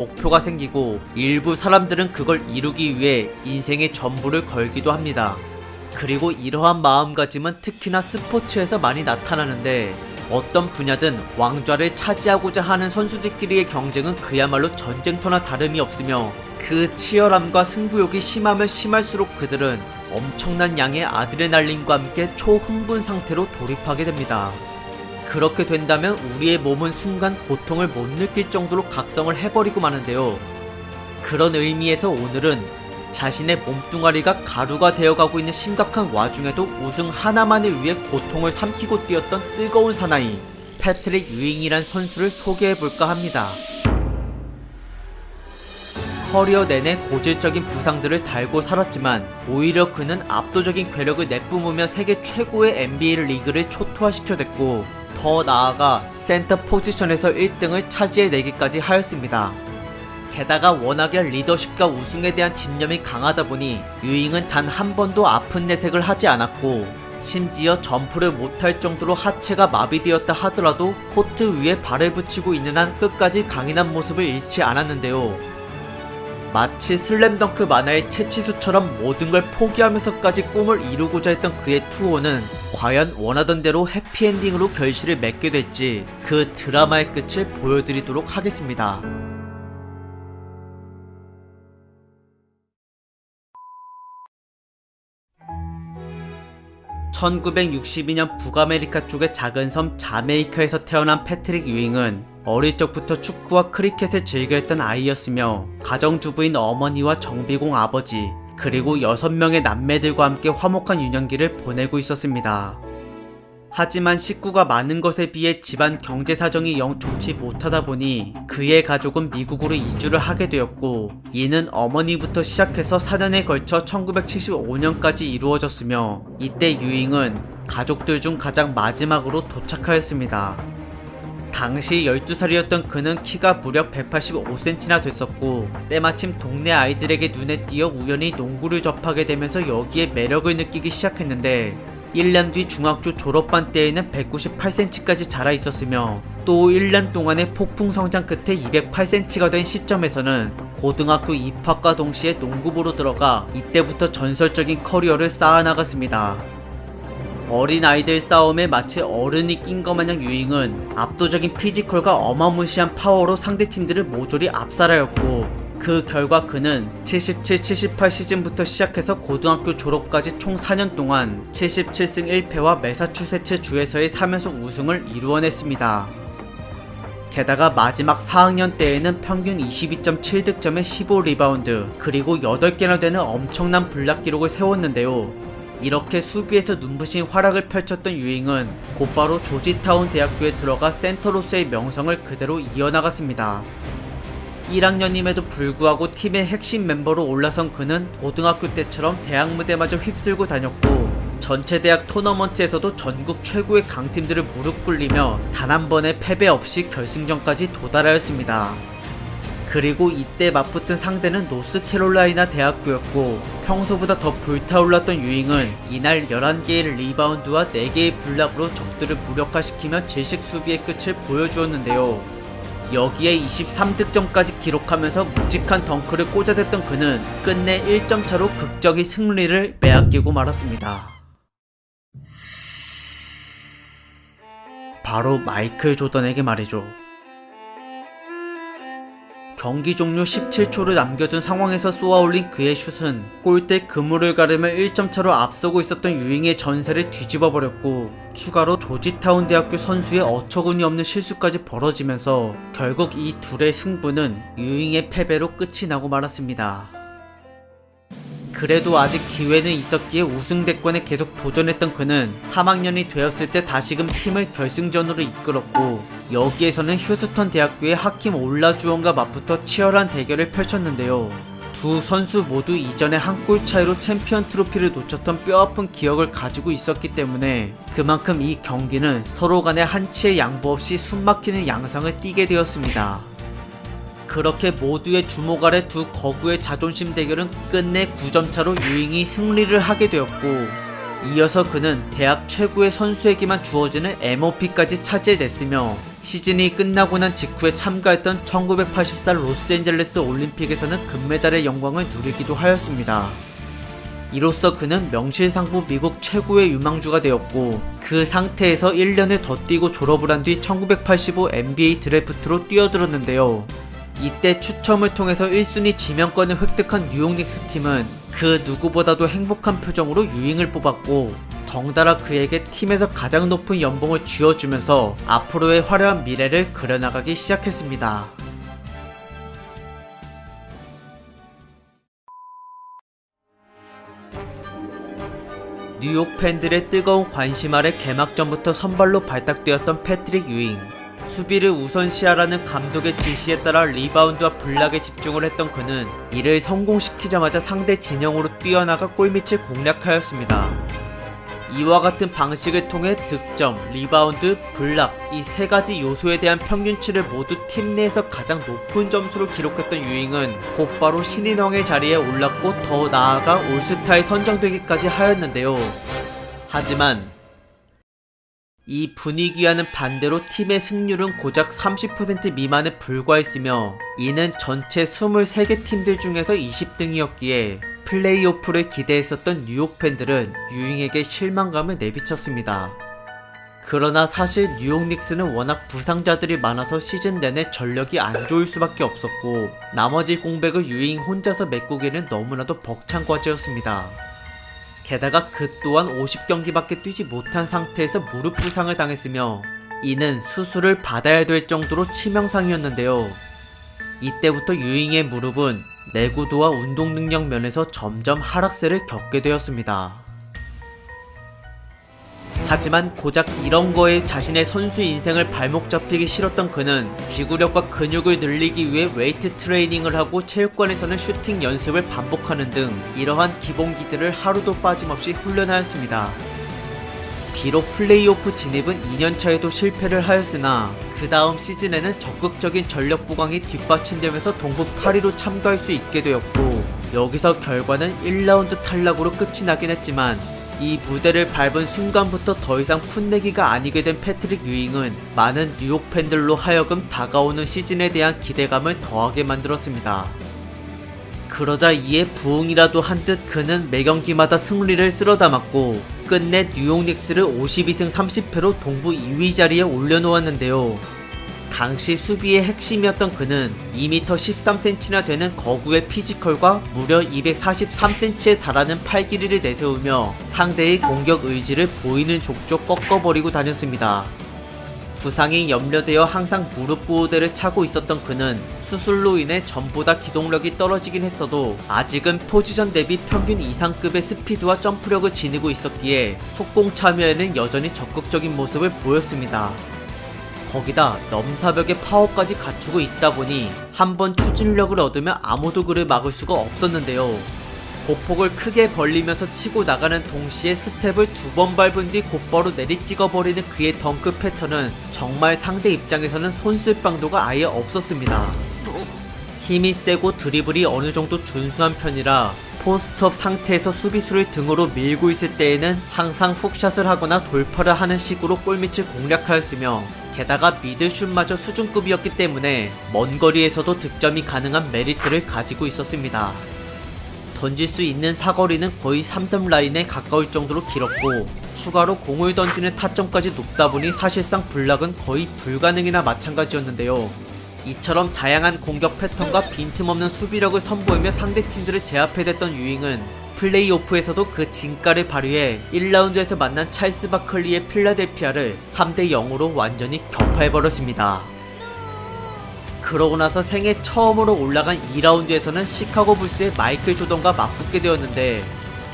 목표가 생기고 일부 사람들은 그걸 이루기 위해 인생의 전부를 걸기도 합니다. 그리고 이러한 마음가짐은 특히나 스포츠에서 많이 나타나는데 어떤 분야든 왕좌를 차지하고자 하는 선수들끼리의 경쟁은 그야말로 전쟁터나 다름이 없으며 그 치열함과 승부욕이 심하면 심할수록 그들은 엄청난 양의 아드레날린과 함께 초흥분 상태로 돌입하게 됩니다. 그렇게 된다면 우리의 몸은 순간 고통을 못 느낄 정도로 각성을 해버리고 마는데요. 그런 의미에서 오늘은 자신의 몸뚱아리가 가루가 되어가고 있는 심각한 와중에도 우승 하나만을 위해 고통을 삼키고 뛰었던 뜨거운 사나이 패트릭 유잉이란 선수를 소개해볼까 합니다. 커리어 내내 고질적인 부상들을 달고 살았지만 오히려 그는 압도적인 괴력을 내뿜으며 세계 최고의 NBA 리그를 초토화시켜냈고 더 나아가 센터 포지션에서 1등을 차지해내기까지 하였습니다. 게다가 워낙에 리더십과 우승에 대한 집념이 강하다 보니 유잉은 단 한 번도 아픈 내색을 하지 않았고 심지어 점프를 못할 정도로 하체가 마비되었다 하더라도 코트 위에 발을 붙이고 있는 한 끝까지 강인한 모습을 잃지 않았는데요. 마치 슬램덩크 만화의 채치수처럼 모든 걸 포기하면서까지 꿈을 이루고자 했던 그의 투어는 과연 원하던 대로 해피엔딩으로 결실을 맺게 될지 그 드라마의 끝을 보여드리도록 하겠습니다. 1962년 북아메리카 쪽의 작은 섬 자메이카에서 태어난 패트릭 유잉은 어릴 적부터 축구와 크리켓을 즐겨했던 아이였으며 가정주부인 어머니와 정비공 아버지 그리고 6명의 남매들과 함께 화목한 유년기를 보내고 있었습니다. 하지만 식구가 많은 것에 비해 집안 경제 사정이 영 좋지 못하다 보니 그의 가족은 미국으로 이주를 하게 되었고 이는 어머니부터 시작해서 4년에 걸쳐 1975년까지 이루어졌으며 이때 유잉은 가족들 중 가장 마지막으로 도착하였습니다. 당시 12살이었던 그는 키가 무려 185cm나 됐었고 때마침 동네 아이들에게 눈에 띄어 우연히 농구를 접하게 되면서 여기에 매력을 느끼기 시작했는데 1년 뒤 중학교 졸업반 때에는 198cm까지 자라 있었으며 또 1년 동안의 폭풍 성장 끝에 208cm가 된 시점에서는 고등학교 입학과 동시에 농구부로 들어가 이때부터 전설적인 커리어를 쌓아나갔습니다. 어린 아이들 싸움에 마치 어른이 낀 것 마냥 유잉은 압도적인 피지컬과 어마무시한 파워로 상대 팀들을 모조리 압살하였고 그 결과 그는 77-78 시즌부터 시작해서 고등학교 졸업까지 총 4년 동안 77승 1패와 매사추세츠 주에서의 3연속 우승을 이루어냈습니다. 게다가 마지막 4학년 때에는 평균 22.7득점에 15리바운드 그리고 8개나 되는 엄청난 블락 기록을 세웠는데요. 이렇게 수비에서 눈부신 활약을 펼쳤던 유잉은 곧바로 조지타운 대학교에 들어가 센터로서의 명성을 그대로 이어나갔습니다. 1학년임에도 불구하고 팀의 핵심 멤버로 올라선 그는 고등학교 때처럼 대학 무대마저 휩쓸고 다녔고 전체 대학 토너먼트에서도 전국 최고의 강팀들을 무릎 꿇리며 단 한 번의 패배 없이 결승전까지 도달하였습니다. 그리고 이때 맞붙은 상대는 노스캐롤라이나 대학교였고 평소보다 더 불타올랐던 유잉은 이날 11개의 리바운드와 4개의 블락으로 적들을 무력화시키며 제식 수비의 끝을 보여주었는데요. 여기에 23득점까지 기록하면서 묵직한 덩크를 꽂아댔던 그는 끝내 1점 차로 극적인 승리를 빼앗기고 말았습니다. 바로 마이클 조던에게 말이죠. 경기 종료 17초를 남겨둔 상황에서 쏘아올린 그의 슛은 골대 그물을 가르며 1점 차로 앞서고 있었던 유잉의 전세를 뒤집어 버렸고 추가로 조지타운 대학교 선수의 어처구니 없는 실수까지 벌어지면서 결국 이 둘의 승부는 유잉의 패배로 끝이 나고 말았습니다. 그래도 아직 기회는 있었기에 우승 대권에 계속 도전했던 그는 3학년이 되었을 때 다시금 팀을 결승전으로 이끌었고 여기에서는 휴스턴 대학교의 하킴 올라주원과 맞붙어 치열한 대결을 펼쳤는데요. 두 선수 모두 이전에 한 골 차이로 챔피언 트로피를 놓쳤던 뼈아픈 기억을 가지고 있었기 때문에 그만큼 이 경기는 서로 간에 한치의 양보 없이 숨막히는 양상을 띠게 되었습니다. 그렇게 모두의 주목 아래 두 거구의 자존심 대결은 끝내 9점 차로 유잉이 승리를 하게 되었고 이어서 그는 대학 최고의 선수에게만 주어지는 MOP까지 차지해냈으며 시즌이 끝나고 난 직후에 참가했던 1984 로스앤젤레스 올림픽에서는 금메달의 영광을 누리기도 하였습니다. 이로써 그는 명실상부 미국 최고의 유망주가 되었고 그 상태에서 1년을 더 뛰고 졸업을 한 뒤 1985 NBA 드래프트로 뛰어들었는데요. 이때 추첨을 통해서 1순위 지명권을 획득한 뉴욕 닉스 팀은 그 누구보다도 행복한 표정으로 유잉을 뽑았고 덩달아 그에게 팀에서 가장 높은 연봉을 쥐어주면서 앞으로의 화려한 미래를 그려나가기 시작했습니다. 뉴욕 팬들의 뜨거운 관심 아래 개막전부터 선발로 발탁되었던 패트릭 유잉. 수비를 우선시하라는 감독의 지시에 따라 리바운드와 블락에 집중을 했던 그는 이를 성공시키자마자 상대 진영으로 뛰어나가 골밑을 공략하였습니다. 이와 같은 방식을 통해 득점, 리바운드, 블락 이 세 가지 요소에 대한 평균치를 모두 팀 내에서 가장 높은 점수를 기록했던 유잉은 곧바로 신인왕의 자리에 올랐고 더 나아가 올스타에 선정되기까지 하였는데요. 하지만 이 분위기와는 반대로 팀의 승률은 고작 30% 미만에 불과했으며 이는 전체 23개 팀들 중에서 20등이었기에 플레이오프를 기대했었던 뉴욕 팬들은 유잉에게 실망감을 내비쳤습니다. 그러나 사실 뉴욕 닉스는 워낙 부상자들이 많아서 시즌 내내 전력이 안 좋을 수밖에 없었고 나머지 공백을 유잉 혼자서 메꾸기는 너무나도 벅찬 과제였습니다. 게다가 그 또한 50경기밖에 뛰지 못한 상태에서 무릎 부상을 당했으며 이는 수술을 받아야 될 정도로 치명상이었는데요. 이때부터 유잉의 무릎은 내구도와 운동 능력 면에서 점점 하락세를 겪게 되었습니다. 하지만 고작 이런 거에 자신의 선수 인생을 발목 잡히기 싫었던 그는 지구력과 근육을 늘리기 위해 웨이트 트레이닝을 하고 체육관에서는 슈팅 연습을 반복하는 등 이러한 기본기들을 하루도 빠짐없이 훈련하였습니다. 비록 플레이오프 진입은 2년차에도 실패를 하였으나 그 다음 시즌에는 적극적인 전력 보강이 뒷받침되면서 동부 8위로 참가할 수 있게 되었고 여기서 결과는 1라운드 탈락으로 끝이 나긴 했지만 이 무대를 밟은 순간부터 더 이상 풋내기가 아니게 된 패트릭 유잉은 많은 뉴욕 팬들로 하여금 다가오는 시즌에 대한 기대감을 더하게 만들었습니다. 그러자 이에 부흥이라도 한 듯 그는 매 경기마다 승리를 쓸어 담았고 끝내 뉴욕 닉스를 52승 30패로 동부 2위 자리에 올려놓았는데요. 당시 수비의 핵심이었던 그는 2m 13cm나 되는 거구의 피지컬과 무려 243cm에 달하는 팔 길이를 내세우며 상대의 공격 의지를 보이는 족족 꺾어버리고 다녔습니다. 부상이 염려되어 항상 무릎 보호대를 차고 있었던 그는 수술로 인해 전보다 기동력이 떨어지긴 했어도 아직은 포지션 대비 평균 이상급의 스피드와 점프력을 지니고 있었기에 속공 참여에는 여전히 적극적인 모습을 보였습니다. 거기다 넘사벽의 파워까지 갖추고 있다 보니 한번 추진력을 얻으면 아무도 그를 막을 수가 없었는데요. 보폭을 크게 벌리면서 치고 나가는 동시에 스텝을 두 번 밟은 뒤 곧바로 내리 찍어버리는 그의 덩크 패턴은 정말 상대 입장에서는 손쓸 방도가 아예 없었습니다. 힘이 세고 드리블이 어느 정도 준수한 편이라 포스트업 상태에서 수비수를 등으로 밀고 있을 때에는 항상 훅샷을 하거나 돌파를 하는 식으로 골밑을 공략하였으며 게다가 미드슛마저 수준급이었기 때문에 먼 거리에서도 득점이 가능한 메리트를 가지고 있었습니다. 던질 수 있는 사거리는 거의 3점 라인에 가까울 정도로 길었고 추가로 공을 던지는 타점까지 높다 보니 사실상 블락은 거의 불가능이나 마찬가지였는데요. 이처럼 다양한 공격 패턴과 빈틈없는 수비력을 선보이며 상대 팀들을 제압해댔던 유잉은 플레이오프에서도 그 진가를 발휘해 1라운드에서 만난 찰스 바클리의 필라델피아를 3대 0으로 완전히 격파해 버렸습니다. 그러고 나서 생애 처음으로 올라간 2라운드에서는 시카고 불스의 마이클 조던과 맞붙게 되었는데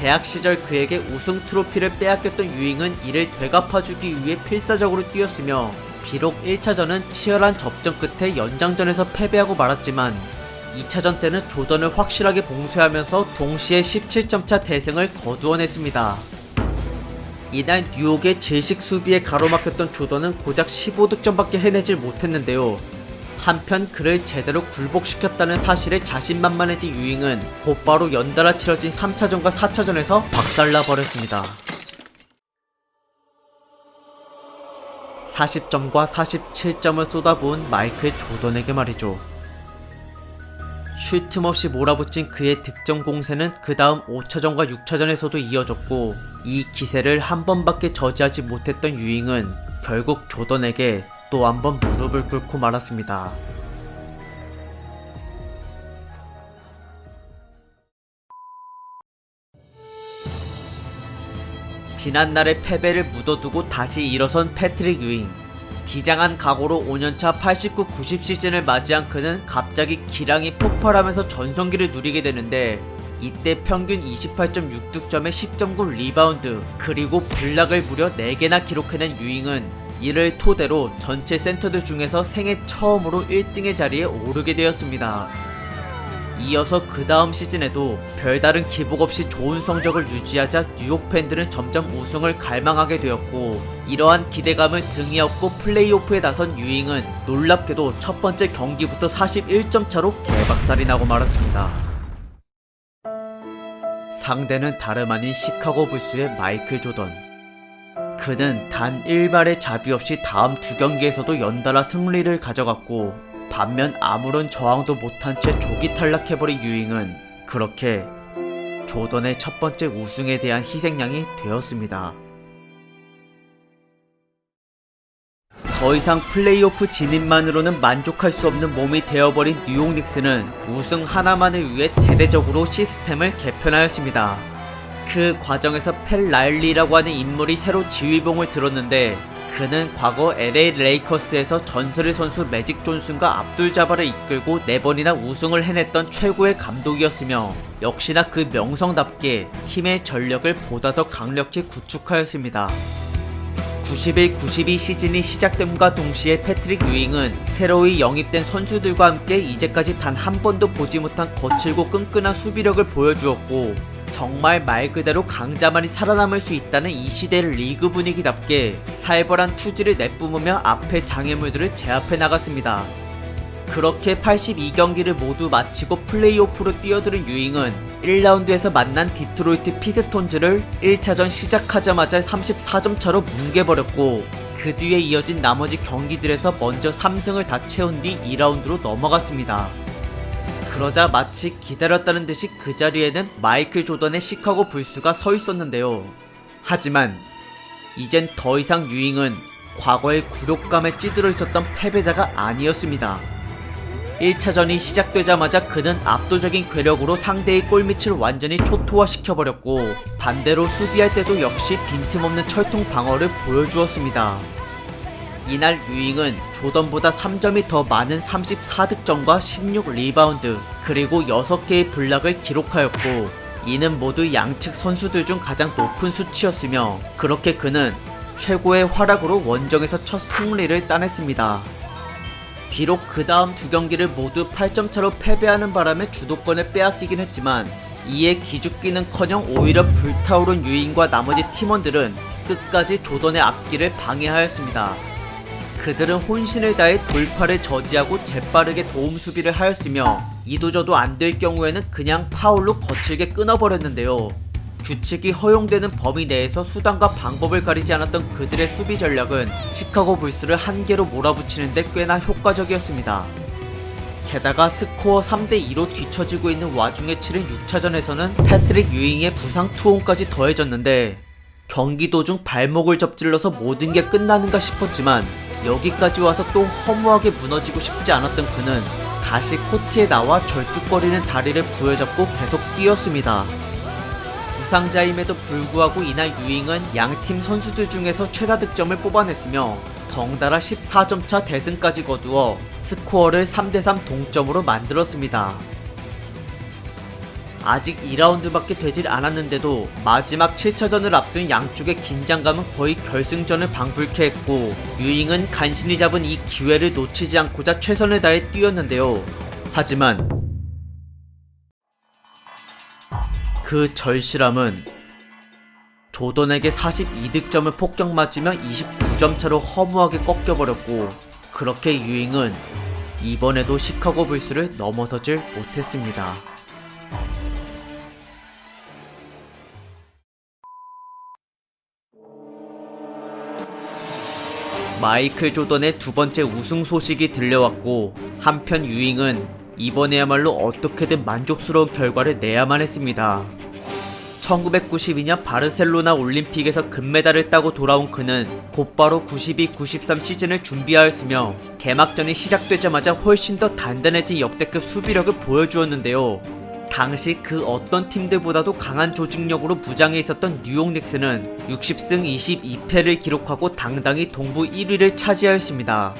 대학 시절 그에게 우승 트로피를 빼앗겼던 유잉은 이를 되갚아주기 위해 필사적으로 뛰었으며 비록 1차전은 치열한 접전 끝에 연장전에서 패배하고 말았지만 2차전 때는 조던을 확실하게 봉쇄하면서 동시에 17점 차 대승을 거두어냈습니다. 이날 뉴욕의 질식 수비에 가로막혔던 조던은 고작 15득점밖에 해내질 못했는데요. 한편 그를 제대로 굴복시켰다는 사실에 자신만만해진 유잉은 곧바로 연달아 치러진 3차전과 4차전에서 박살나 버렸습니다. 40점과 47점을 쏟아부은 마이클 조던에게 말이죠. 쉴 틈 없이 몰아붙인 그의 득점 공세는 그 다음 5차전과 6차전에서도 이어졌고 이 기세를 한 번밖에 저지하지 못했던 유잉은 결국 조던에게 또 한 번 무릎을 꿇고 말았습니다. 지난날의 패배를 묻어두고 다시 일어선 패트릭 유잉. 비장한 각오로 5년차 89, 90 시즌을 맞이한 그는 갑자기 기량이 폭발하면서 전성기를 누리게 되는데 이때 평균 28.6득점에 10.9 리바운드 그리고 블락을 무려 4개나 기록해낸 유잉은 이를 토대로 전체 센터들 중에서 생애 처음으로 1등의 자리에 오르게 되었습니다. 이어서 그 다음 시즌에도 별다른 기복 없이 좋은 성적을 유지하자 뉴욕 팬들은 점점 우승을 갈망하게 되었고 이러한 기대감을 등에 업고 플레이오프에 나선 유잉은 놀랍게도 첫 번째 경기부터 41점 차로 개박살이 나고 말았습니다. 상대는 다름 아닌 시카고 불스의 마이클 조던. 그는 단 1발의 자비 없이 다음 두 경기에서도 연달아 승리를 가져갔고 반면 아무런 저항도 못한 채 조기 탈락해버린 유잉은 그렇게 조던의 첫 번째 우승에 대한 희생양이 되었습니다. 더 이상 플레이오프 진입만으로는 만족할 수 없는 몸이 되어버린 뉴욕 닉스는 우승 하나만을 위해 대대적으로 시스템을 개편하였습니다. 그 과정에서 펠 라일리라고 하는 인물이 새로 지휘봉을 들었는데 그는 과거 LA 레이커스에서 전설의 선수 매직 존슨과 압둘 자바를 이끌고 4번이나 우승을 해냈던 최고의 감독이었으며 역시나 그 명성답게 팀의 전력을 보다 더 강력히 구축하였습니다. 91-92 시즌이 시작됨과 동시에 패트릭 유잉은 새로이 영입된 선수들과 함께 이제까지 단 한 번도 보지 못한 거칠고 끈끈한 수비력을 보여주었고 정말 말 그대로 강자만이 살아남을 수 있다는 이 시대의 리그 분위기답게 살벌한 투지를 내뿜으며 앞에 장애물들을 제압해 나갔습니다. 그렇게 82경기를 모두 마치고 플레이오프로 뛰어드는 유잉은 1라운드에서 만난 디트로이트 피스톤즈를 1차전 시작하자마자 34점 차로 뭉개버렸고 그 뒤에 이어진 나머지 경기들에서 먼저 3승을 다 채운 뒤 2라운드로 넘어갔습니다. 그러자 마치 기다렸다는 듯이 그 자리에는 마이클 조던의 시카고 불스가 서 있었는데요. 하지만 이젠 더 이상 유잉은 과거의 굴욕감에 찌들어 있었던 패배자가 아니었습니다. 1차전이 시작되자마자 그는 압도적인 괴력으로 상대의 골밑을 완전히 초토화시켜버렸고 반대로 수비할 때도 역시 빈틈없는 철통 방어를 보여주었습니다. 이날 유잉은 조던보다 3점이 더 많은 34득점과 16 리바운드 그리고 6개의 블락을 기록하였고 이는 모두 양측 선수들 중 가장 높은 수치였으며 그렇게 그는 최고의 활약으로 원정에서 첫 승리를 따냈습니다. 비록 그 다음 두 경기를 모두 8점 차로 패배하는 바람에 주도권을 빼앗기긴 했지만 이에 기죽기는커녕 오히려 불타오른 유인과 나머지 팀원들은 끝까지 조던의 앞길을 방해하였습니다. 그들은 혼신을 다해 돌파를 저지하고 재빠르게 도움 수비를 하였으며 이도저도 안 될 경우에는 그냥 파울로 거칠게 끊어버렸는데요. 규칙이 허용되는 범위 내에서 수단과 방법을 가리지 않았던 그들의 수비 전략은 시카고 불스를 한 개로 몰아붙이는데 꽤나 효과적이었습니다. 게다가 스코어 3대2로 뒤처지고 있는 와중에 치른 6차전에서는 패트릭 유잉의 부상 투혼까지 더해졌는데 경기 도중 발목을 접질러서 모든 게 끝나는가 싶었지만 여기까지 와서 또 허무하게 무너지고 싶지 않았던 그는 다시 코트에 나와 절뚝거리는 다리를 부여잡고 계속 뛰었습니다. 부상자임에도 불구하고 이날 유잉은 양팀 선수들 중에서 최다 득점을 뽑아냈으며 덩달아 14점 차 대승까지 거두어 스코어를 3대3 동점으로 만들었습니다. 아직 2라운드밖에 되질 않았는데도 마지막 7차전을 앞둔 양쪽의 긴장감은 거의 결승전을 방불케 했고 유잉은 간신히 잡은 이 기회를 놓치지 않고자 최선을 다해 뛰었는데요. 하지만 그 절실함은 조던에게 42득점을 폭격 맞으며 29점 차로 허무하게 꺾여버렸고 그렇게 유잉은 이번에도 시카고 불스를 넘어서질 못했습니다. 마이클 조던의 두 번째 우승 소식이 들려왔고 한편 유잉은 이번에야말로 어떻게든 만족스러운 결과를 내야만 했습니다. 1992년 바르셀로나 올림픽에서 금메달을 따고 돌아온 그는 곧바로 92-93 시즌을 준비하였으며 개막전이 시작되자마자 훨씬 더 단단해진 역대급 수비력을 보여주었는데요. 당시 그 어떤 팀들보다도 강한 조직력으로 무장해 있었던 뉴욕 닉스는 60승 22패를 기록하고 당당히 동부 1위를 차지하였습니다.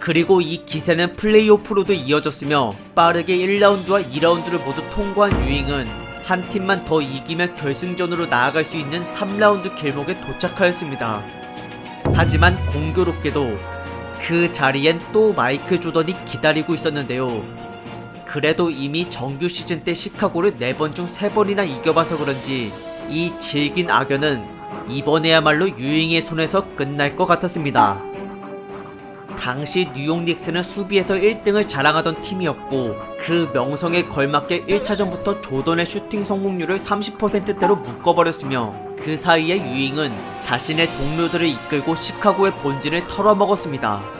그리고 이 기세는 플레이오프로도 이어졌으며 빠르게 1라운드와 2라운드를 모두 통과한 유잉은 한 팀만 더 이기면 결승전으로 나아갈 수 있는 3라운드 길목에 도착하였습니다. 하지만 공교롭게도 그 자리엔 또 마이클 조던이 기다리고 있었는데요. 그래도 이미 정규 시즌 때 시카고를 4번 중 3번이나 이겨봐서 그런지 이 질긴 악연은 이번에야말로 유잉의 손에서 끝날 것 같았습니다. 당시 뉴욕 닉스는 수비에서 1등을 자랑하던 팀이었고 그 명성에 걸맞게 1차전부터 조던의 슈팅 성공률을 30%대로 묶어버렸으며 그 사이에 유잉은 자신의 동료들을 이끌고 시카고의 본진을 털어먹었습니다.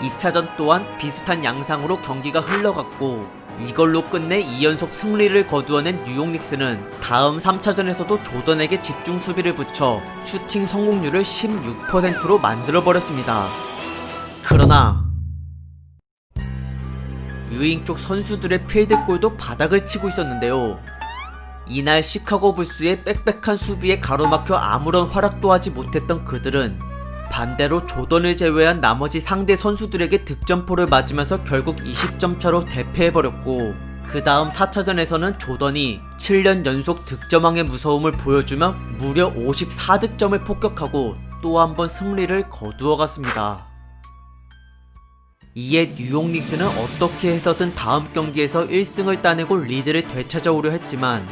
2차전 또한 비슷한 양상으로 경기가 흘러갔고 이걸로 끝내 2연속 승리를 거두어낸 뉴욕 닉스는 다음 3차전에서도 조던에게 집중 수비를 붙여 슈팅 성공률을 16%로 만들어버렸습니다. 그러나 유잉 쪽 선수들의 필드골도 바닥을 치고 있었는데요. 이날 시카고 불스의 빽빽한 수비에 가로막혀 아무런 활약도 하지 못했던 그들은 반대로 조던을 제외한 나머지 상대 선수들에게 득점포를 맞으면서 결국 20점 차로 대패해버렸고 그 다음 4차전에서는 조던이 7년 연속 득점왕의 무서움을 보여주며 무려 54득점을 폭격하고 또 한 번 승리를 거두어갔습니다. 이에 뉴욕 닉스는 어떻게 해서든 다음 경기에서 1승을 따내고 리드를 되찾아오려 했지만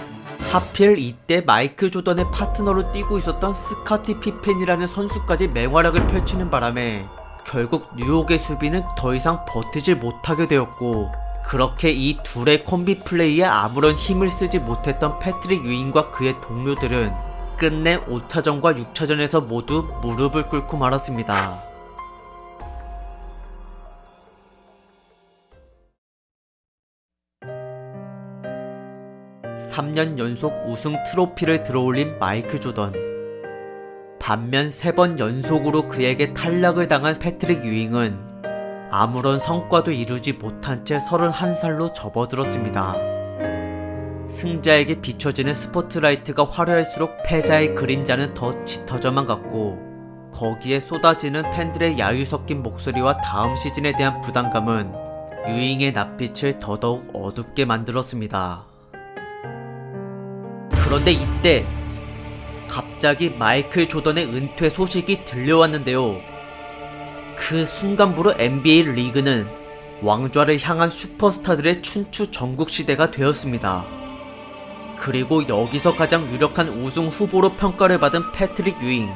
하필 이때 마이클 조던의 파트너로 뛰고 있었던 스카티 피펜이라는 선수까지 맹활약을 펼치는 바람에 결국 뉴욕의 수비는 더 이상 버티질 못하게 되었고 그렇게 이 둘의 콤비 플레이에 아무런 힘을 쓰지 못했던 패트릭 유인과 그의 동료들은 끝내 5차전과 6차전에서 모두 무릎을 꿇고 말았습니다. 3년 연속 우승 트로피를 들어올린 마이클 조던. 반면 3번 연속으로 그에게 탈락을 당한 패트릭 유잉은 아무런 성과도 이루지 못한 채 31살로 접어들었습니다. 승자에게 비춰지는 스포트라이트가 화려할수록 패자의 그림자는 더 짙어져만 갔고 거기에 쏟아지는 팬들의 야유 섞인 목소리와 다음 시즌에 대한 부담감은 유잉의 낯빛을 더더욱 어둡게 만들었습니다. 그런데 이때 갑자기 마이클 조던의 은퇴 소식이 들려왔는데요. 그 순간부로 NBA 리그는 왕좌를 향한 슈퍼스타들의 춘추 전국 시대가 되었습니다. 그리고 여기서 가장 유력한 우승 후보로 평가를 받은 패트릭 유잉.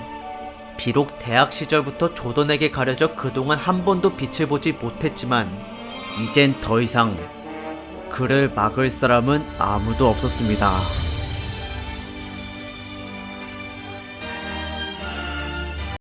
비록 대학 시절부터 조던에게 가려져 그동안 한 번도 빛을 보지 못했지만 이젠 더 이상 그를 막을 사람은 아무도 없었습니다.